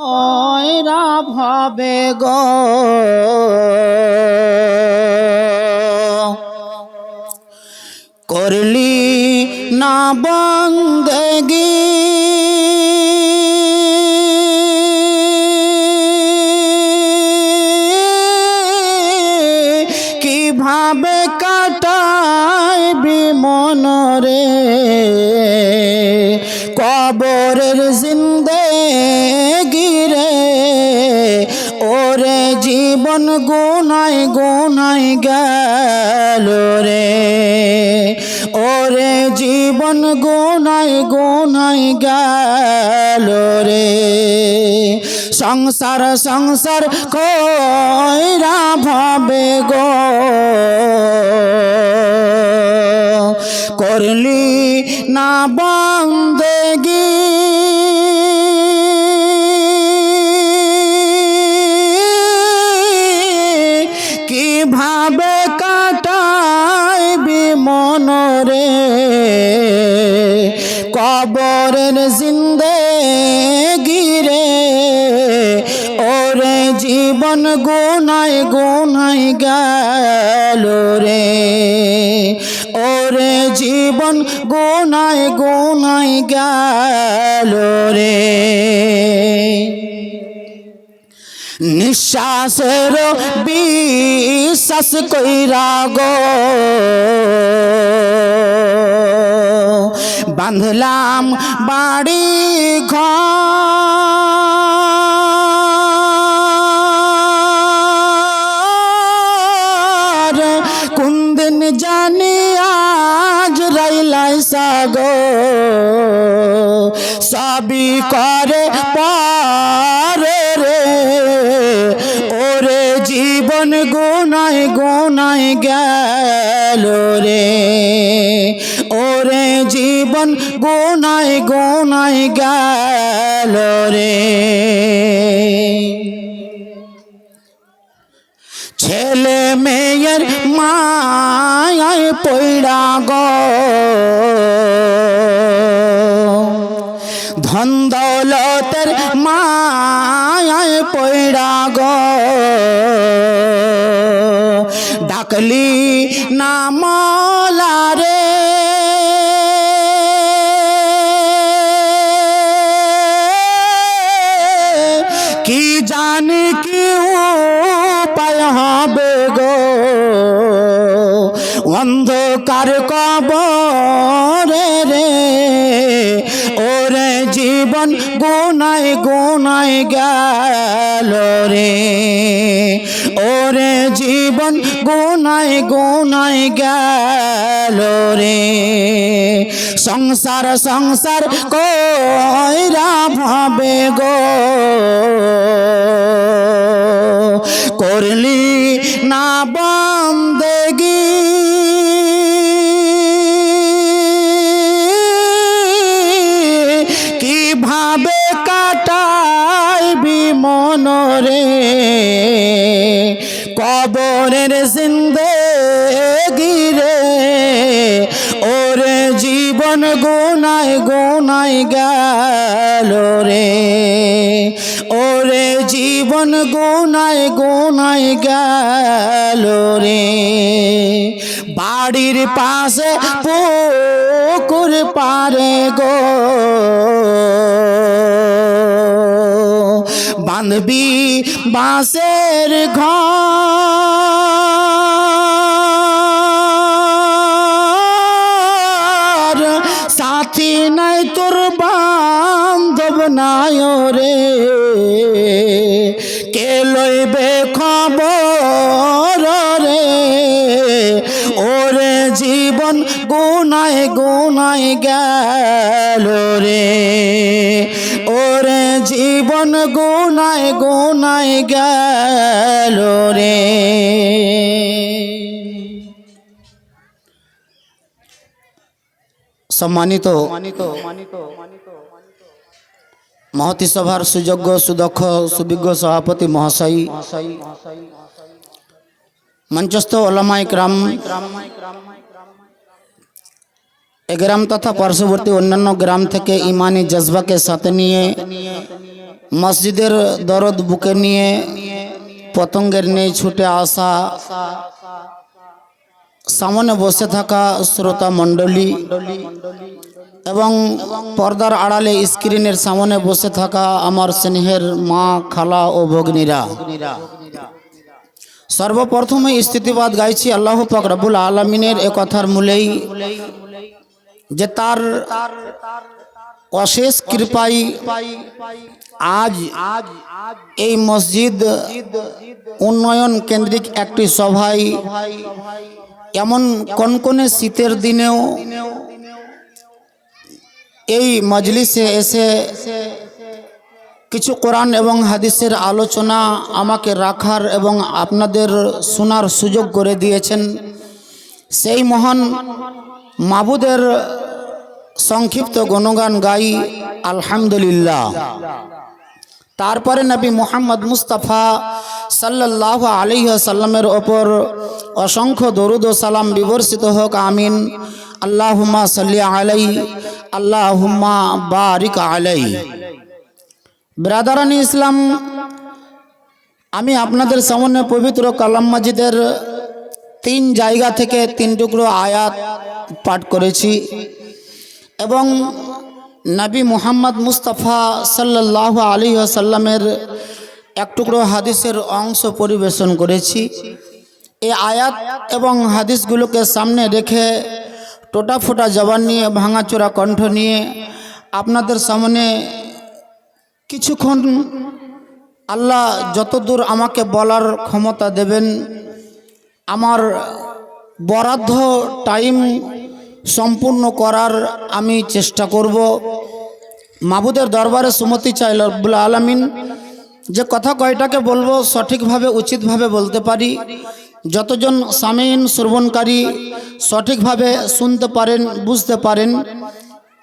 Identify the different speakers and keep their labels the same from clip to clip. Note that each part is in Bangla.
Speaker 1: ওরা ভাবে গো? করলি না বন্দেগি। কীভাবে কাটাইবি মনরে? সংসার সংসার কইরা ভাবে গো। করলি না বন্দেগি। কীভাবে কাটাইবি মনরে? কবরের জিন্দে গুনাই গুনাই গেল রে। নিঃশ্বাসের বিশ্বাস কইরা গো। বাঁধলাম বাড়ি ঘর। রাইলাই সাবি করে পারে রে। ওরে জীবন গুনাই গুনাই গেল রে। ওরে জীবন গুনাই গুনাই গেল পৈড়া গো। ধন দৌলতের মায় পৈড়া গো। ডাকলি না রে কি জানি কি উপায় অন্ধকার কবরে রে। ওরে জীবন গুনাই গুনাই গেল রে। ওরে জীবন গুনাই গুনাই গেল রে। সংসার সংসার কইরা ভাবে গো। করলি না বন্দেগি কবরের জিন্দে গিরে ওরে জীবন গুনাই গুনাই গেল রে। ওরে জীবন গুনাই গুনাই গেল রে। বাড়ির পাশে পুকুর পারে গো। বান্ধবি বাঁশের ঘর। সাথী নাই তোর বান্ধব নাই রে কে লইবে খবর রে? ওরে জীবন গুনাই গুনাই গেল রে। জীবন গুনাই গুনাই গেল রে সম্মানিত মহতি সভার সুযোগ্য সুদক্ষ সুবিজ্ঞ সভাপতি মহাশয় মঞ্চস্থ ওলামাই ক্রাম এ গ্রাম তথা পার্শ্ববর্তী অন্যান্য গ্রাম থেকে ইমানি জজবাকে সাথে নিয়ে, মসজিদের দরদ বুকে নিয়ে, পতঙ্গের নেই ছুটে আসা সামনে বসে থাকা শ্রোতা মণ্ডলী এবং পর্দার আড়ালে স্ক্রিনের সামনে বসে থাকা আমার স্নেহের মা, খালা ও ভগ্নীরা। সর্বপ্রথমে স্থিতিবাদ গাইছি আল্লাহ পাক রব্বুল আলমিনের এ কথার মূলেই। যে তার অশেষ কৃপাই আজ আজ এই মসজিদ উন্নয়ন কেন্দ্রিক একটি সভায় এমন কনকনে শীতের দিনেও এই মজলিসে এসে কিছু কোরআন এবং হাদিসের আলোচনা আমাকে রাখার এবং আপনাদের শোনার সুযোগ করে দিয়েছেন। সেই মহান মাবুদের সংক্ষিপ্ত গণগান গাই আলহামদুলিল্লাহ। তারপরে নবী মোহাম্মদ মুস্তাফা সাল্লাহ আলী সাল্লামের ওপর অসংখ্য দরুদ ও সালাম বিবর্ষিত হোক, আমিন। আল্লাহুম্মা সাল্লি আলাই আল্লাহুম্মা বারিক আলাই ব্রাদারানি ইসলাম, আমি আপনাদের সামনে পবিত্র কালাম মাজিদের তিন জায়গা থেকে তিন টুকরো আয়াত পাঠ করেছি এবং নবী মুহাম্মদ মুস্তাফা সাল্লাহ আলী সাল্লামের এক টুকরো হাদিসের অংশ পরিবেশন করেছি। এই আয়াত এবং হাদিসগুলোকে সামনে রেখে টোটা ফোটা জবান নিয়ে, ভাঙাচোরা কণ্ঠ নিয়ে আপনাদের সামনে কিছুক্ষণ আল্লাহ যতদূর আমাকে বলার ক্ষমতা দেবেন, আমার বরাদ্দ টাইম সম্পূর্ণ করার আমি চেষ্টা করব। মাবুদের দরবারে সুমতি চাই, রব্বুল আলমিন। যে কথা কয়টাকে বলব সঠিকভাবে, উচিতভাবে বলতে পারি। যতজন সামিন, শ্রবণকারী সঠিকভাবে শুনতে পারেন, বুঝতে পারেন।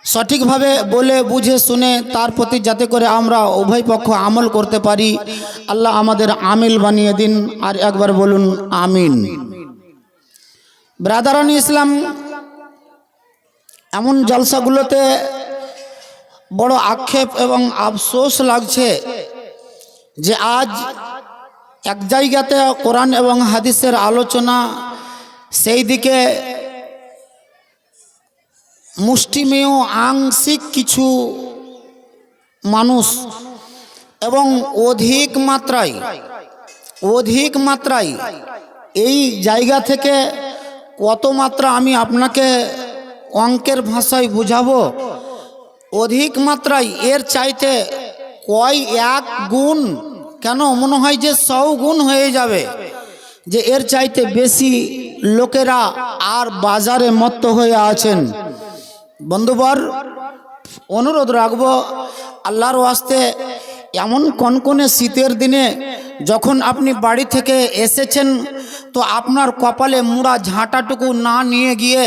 Speaker 1: সঠিকভাবে বলে, বুঝে, শুনে তার প্রতি যাতে করে আমরা উভয় পক্ষ আমল করতে পারি। আল্লাহ আমাদের আমিল বানিয়ে দিন। আর একবার বলুন, আমিন। ব্রাদারানি ইসলাম এমন জলসাগুলোতে বড় আক্ষেপ এবং আফসোস লাগছে যে আজ এক জায়গাতে কোরআন এবং হাদিসের আলোচনা সেই দিকে মুষ্টিমেয় আংশিক কিছু মানুষ এবং অধিক মাত্রায় অধিক মাত্রায় এই জায়গা থেকে কত মাত্রা আমি আপনাকে অঙ্কের ভাষায় বুঝাবো? অধিক মাত্রায় এর চাইতে কয় এক গুণ? কেন? মনে হয় যে সৌ গুণ হয়ে যাবে। যে এর চাইতে বেশি লোকেরা আর বাজারে মত্ত হয়ে আছেন। বন্ধুবর, অনুরোধ রাখব, আল্লাহর ওয়াস্তে এমন কনকনে শীতের দিনে যখন আপনি বাড়ি থেকে এসেছেন, তো আপনার কপালে মুড়া ঝাঁটাটুকু না নিয়ে গিয়ে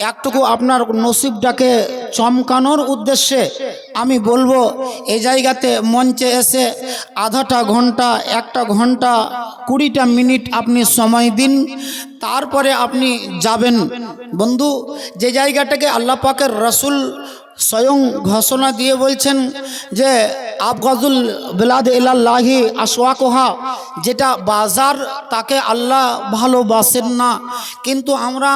Speaker 1: একটুকু আপনার নসিবটাকে চমকানোর উদ্দেশ্যে আমি বলব এই জায়গাতে মঞ্চে এসে আধাটা ঘণ্টা, একটা ঘণ্টা, কুড়িটা মিনিট আপনি সময় দিন, তারপরে আপনি যাবেন। বন্ধু, যে জায়গাটাকে আল্লাহ পাকের রসুল স্বয়ং ঘোষণা দিয়ে বলছেন যে আবগাজুল এলাল্লাহি আশোয়া কোহা যেটা বাজার তাকে আল্লাহ ভালোবাসেন না। কিন্তু আমরা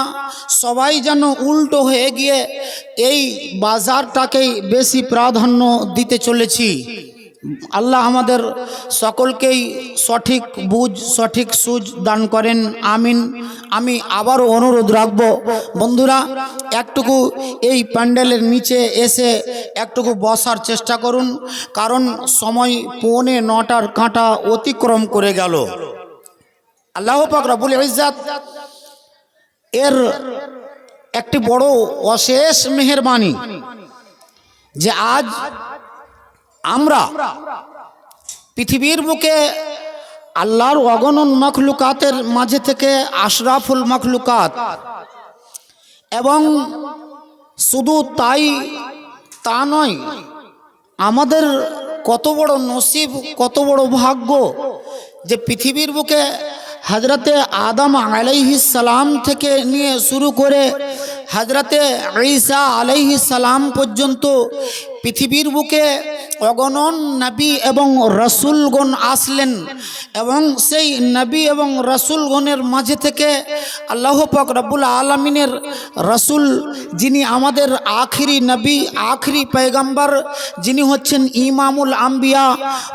Speaker 1: সবাই যেন উল্টো হয়ে গিয়ে এই বাজারটাকেই বেশি প্রাধান্য দিতে চলেছি। আল্লাহ আমাদের সকলকেই সঠিক বুঝ, সঠিক সুজ দান করেন, আমিন। আমি আবারও অনুরোধ রাখব, বন্ধুরা, একটুকু এই প্যান্ডেলের নিচে এসে একটুকু বসার চেষ্টা করুন, কারণ সময় পৌনে নটার কাঁটা অতিক্রম করে গেল। আল্লাহ পাক রবুল ইজাত এর একটি বড় অশেষ মেহরবানি যে আজ আমরা পৃথিবীর বুকে আল্লাহর অগণন মখলুকাতের মাঝে থেকে আশরাফুল মখলুকাত। এবং শুধু তাই তা নয়, আমাদের কত বড় নসিব, কত বড় ভাগ্য যে পৃথিবীর বুকে হজরতে আদম সালাম থেকে নিয়ে শুরু করে হাজরাতে ঈসা সালাম পর্যন্ত পৃথিবীর বুকে অগণন নবী এবং রসুলগণ আসলেন এবং সেই নবী এবং রসুলগণের মাঝে থেকে আল্লাহ পাক রব্বুল আলমিনের রসুল যিনি আমাদের আখিরি নবী, আখিরি পয়গম্বর, যিনি হচ্ছেন ইমামুল আম্বিয়া,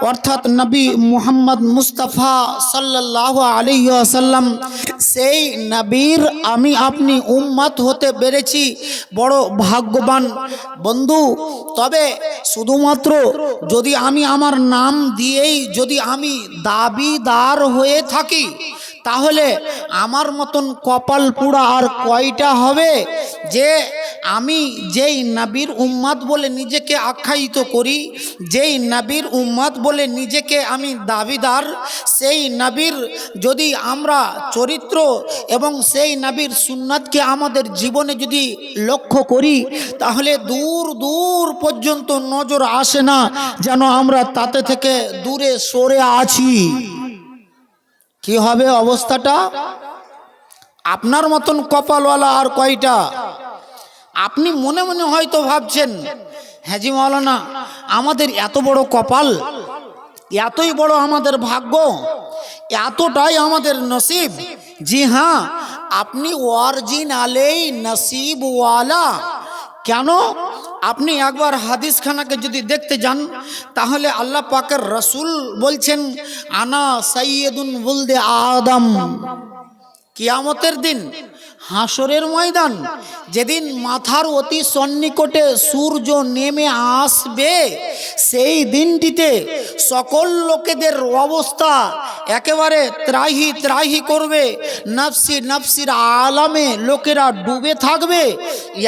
Speaker 1: অর্থাৎ নবী মুহাম্মদ মুস্তাফা সাল্লাহ আলাইহি আসাল্লাম সেই নবীর আমি আপনি উম্মত হতে পেরেছি। বড় ভাগ্যবান বন্ধু। তবে শুধুমাত্র যদি আমি আমার নাম দিয়েই যদি আমি দাবিদার হয়ে থাকি তাহলে আমার মতন কপাল পুড়া আর কয়টা হবে? যে আমি যেই নবীর উম্মাদ বলে নিজেকে আখ্যায়িত করি, যেই নবীর উম্মাদ বলে নিজেকে আমি দাবিদার, সেই নবীর যদি আমরা চরিত্র এবং সেই নবীর সুন্নাতকে আমাদের জীবনে যদি লক্ষ্য করি, তাহলে দূর দূর পর্যন্ত নজর আসে না যেন আমরা তাতে থেকে দূরে সরে আছি। কি হবে অবস্থাটা? আপনার মতন কপালওয়ালা আর কয়টা? আপনি মনে মনে হয়তো ভাবছেন হ্যাঁ জি মাওলানা, আমাদের এত বড় কপাল, এতই বড় আমাদের ভাগ্য, এতটাই আমাদের নসিব। জি হ্যাঁ আপনি অরিজিনালেই নসিবওয়ালা। কেন? আপনি একবার হাদিস খানাকে যদি দেখতে যান, তাহলে আল্লাহ পাকের রসুল বলছেন, আনা সৈয়দুন বুলদে আদম। কিয়ামতের দিন হাসরের ময়দান, যেদিন মাথার অতি সন্নিকটে সূর্য নেমে আসবে, সেই দিনটিতে সকল লোকেদের অবস্থা একেবারে ত্রাহি ত্রাহি করবে, নফসি নফসির আলামে লোকেরা ডুবে থাকবে,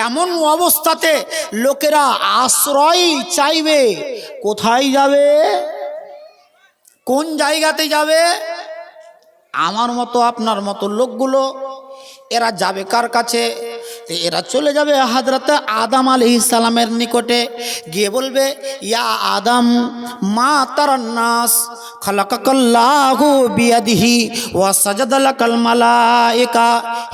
Speaker 1: এমন অবস্থাতে লোকেরা আশ্রয় চাইবে। কোথায় যাবে? কোন জায়গাতে যাবে? আমার মতো আপনার মতো লোকগুলো এরা যাবে কার কাছে? এরা চলে যাবে হাজরত আদম আলি সালামের নিকটে। গিয়ে বলবে, ইয়া আদম, মা তার নাস খালাকাল্লাহু বিয়াদিহি ওয়া সাজাদালাকাল মালাইকা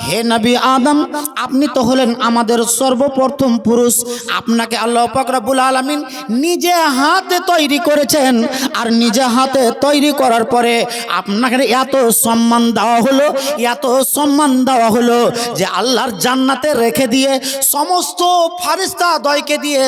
Speaker 1: হে নবী আদম, আপনি তো হলেন আমাদের সর্বপ্রথম পুরুষ। আপনাকে আল্লাহ পাক রব্বুল আলামিন নিজে হাতে তৈরি করেছেন। আর নিজে হাতে তৈরি করার পরে আপনাকে এত সম্মান দেওয়া হলো, এত সম্মান দেওয়া হলো যে আল্লাহর জান্নাতে রেখে দিয়ে সমস্ত ফারিস্তা দয়কে দিয়ে